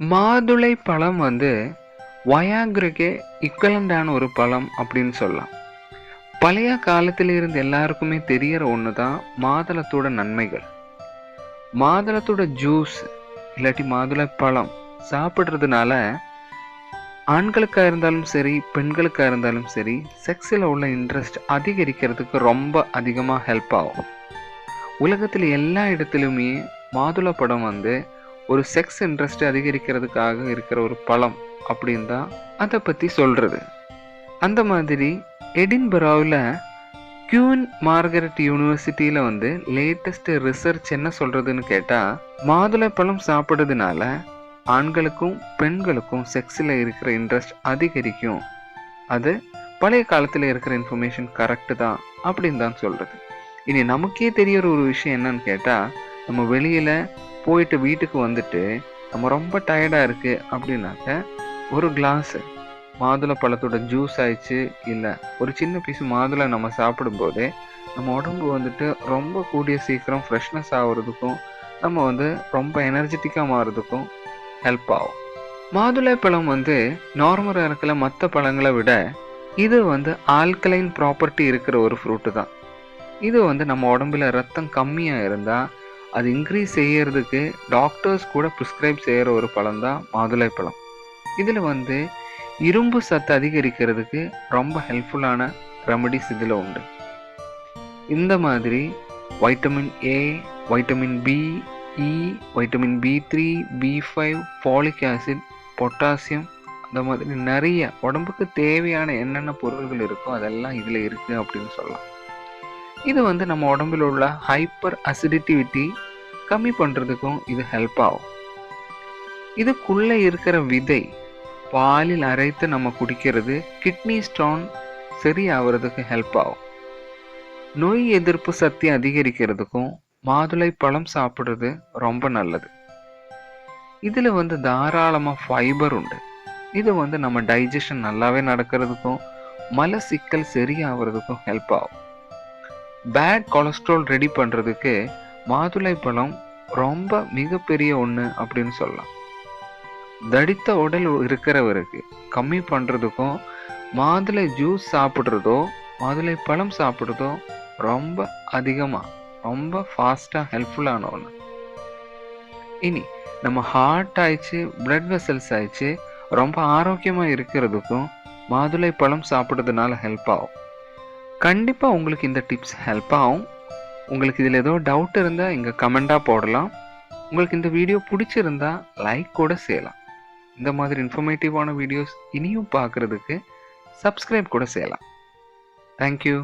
மாதுளை பழம் வந்து வயாக்ரகே இக்குவலண்டான ஒரு பழம் அப்படின்னு சொல்லலாம். பழைய காலத்தில் இருந்து எல்லாருக்குமே தெரியற ஒன்று தான் மாதுளத்தோட நன்மைகள். மாதுளத்தோட ஜூஸ் இல்லாட்டி மாதுளை பழம் சாப்பிட்றதுனால ஆண்களுக்கா இருந்தாலும் சரி பெண்களுக்கா இருந்தாலும் சரி செக்ஸில் உள்ள இன்ட்ரெஸ்ட் அதிகரிக்கிறதுக்கு ரொம்ப அதிகமாக ஹெல்ப் ஆகும். உலகத்தில் எல்லா இடத்துலையுமே மாதுளை படம் வந்து ஒரு செக்ஸ் இன்ட்ரெஸ்ட் அதிகரிக்கிறதுக்காக இருக்கிற ஒரு பழம் அப்படின்னு தான் அதை பற்றி சொல்கிறது அந்த மாதிரி எடின்பராவில் கியூன் மார்கரெட் யூனிவர்சிட்டியில் வந்து லேட்டஸ்ட் ரிசர்ச் என்ன சொல்கிறதுன்னு கேட்டால் மாதுளை பழம் சாப்பிட்றதுனால ஆண்களுக்கும் பெண்களுக்கும் செக்ஸில் இருக்கிற இன்ட்ரெஸ்ட் அதிகரிக்கும். அது பழைய காலத்தில் இருக்கிற இன்ஃபர்மேஷன் கரெக்டு தான் அப்படின்னு தான் சொல்கிறது இனி நமக்கே தெரியற ஒரு விஷயம் என்னன்னு கேட்டால் நம்ம வெளியில் போயிட்டு வீட்டுக்கு வந்துட்டு நம்ம ரொம்ப டயர்டாக இருக்குது அப்படின்னாக்க ஒரு கிளாஸு மாதுளை பழத்தோட ஜூஸ் ஆயிடுச்சு இல்லை ஒரு சின்ன பீஸ் மாதுளை நம்ம சாப்பிடும்போது நம்ம உடம்பு வந்துட்டு ரொம்ப கூடிய சீக்கிரம் ஃப்ரெஷ்னஸ் ஆகுறதுக்கும் நம்ம வந்து ரொம்ப எனர்ஜெட்டிக்காக மாறுறதுக்கும் ஹெல்ப் ஆகும். மாதுளை பழம் வந்து நார்மலாக இருக்கிற மற்ற பழங்களை விட இது வந்து ஆல்கலைன் ப்ராப்பர்ட்டி இருக்கிற ஒரு ஃப்ரூட்டு தான். இது வந்து நம்ம உடம்புல ரத்தம் கம்மியாக இருந்தால் அது இன்க்ரீஸ் செய்யறதுக்கு டாக்டர்ஸ் கூட ப்ரிஸ்கிரைப் செய்கிற ஒரு பழம் தான் மாதுளை பழம். இதில் வந்து இரும்பு சத்து அதிகரிக்கிறதுக்கு ரொம்ப ஹெல்ப்ஃபுல்லான ரெமடிஸ் இதில் உண்டு. இந்த மாதிரி vitamin A vitamin B E vitamin B three B five folic acid potassium அந்த மாதிரி நிறைய உடம்புக்கு தேவையான என்னென்ன பொருள்கள் இருக்கோ அதெல்லாம் இதில் இருக்குது அப்படின்னு சொல்லலாம். இது வந்து நம்ம உடம்பில் உள்ள ஹைப்பர் அசிடிட்டிவிட்டி கம்மி பண்ணுறதுக்கும் இது ஹெல்ப் ஆகும். இதுக்குள்ளே இருக்கிற விதை பாலில் அரைத்து நம்ம குடிக்கிறது கிட்னி ஸ்டோன் சரி ஆகிறதுக்கு ஹெல்ப் ஆகும். நோய் எதிர்ப்பு சக்தி அதிகரிக்கிறதுக்கும் மாதுளை பழம் சாப்பிட்றது ரொம்ப நல்லது. இதில் வந்து தாராளமாக ஃபைபர் உண்டு. இது வந்து நம்ம டைஜஷன் நல்லாவே நடக்கிறதுக்கும் மல சிக்கல் சரியாகிறதுக்கும் ஹெல்ப் ஆகும். பேட் கொலஸ்ட்ரால் ரெடி பண்ணுறதுக்கு மாதுளை பழம் ரொம்ப மிகப்பெரிய ஒன்று அப்படின்னு சொல்லலாம். தடித்த உடல் இருக்கிறவருக்கு கம்மி பண்ணுறதுக்கும் மாதுளை ஜூஸ் சாப்பிட்றதோ மாதுளை பழம் சாப்பிட்றதோ ரொம்ப அதிகமாக ரொம்ப ஃபாஸ்ட்டாக ஹெல்ப்ஃபுல்லான ஒன்று இனி நம்ம ஹார்ட் ஆயிடுச்சு பிளட் வெசல்ஸ் ஆயிடுச்சு ரொம்ப ஆரோக்கியமாக இருக்கிறதுக்கும் மாதுளை பழம் சாப்பிட்றதுனால ஹெல்ப் ஆகும். கண்டிப்பாக உங்களுக்கு இந்த டிப்ஸ் ஹெல்ப் ஆகும். உங்களுக்கு இதில் ஏதோ டவுட் இருந்தால் இங்கே கமெண்ட்டாக போடலாம். உங்களுக்கு இந்த வீடியோ பிடிச்சிருந்தா லைக் கூட செய்யலாம். இந்த மாதிரி இன்ஃபர்மேட்டிவான வீடியோஸ் இனியும் பார்க்குறதுக்கு சப்ஸ்கிரைப் கூட செய்யலாம். தேங்க்யூ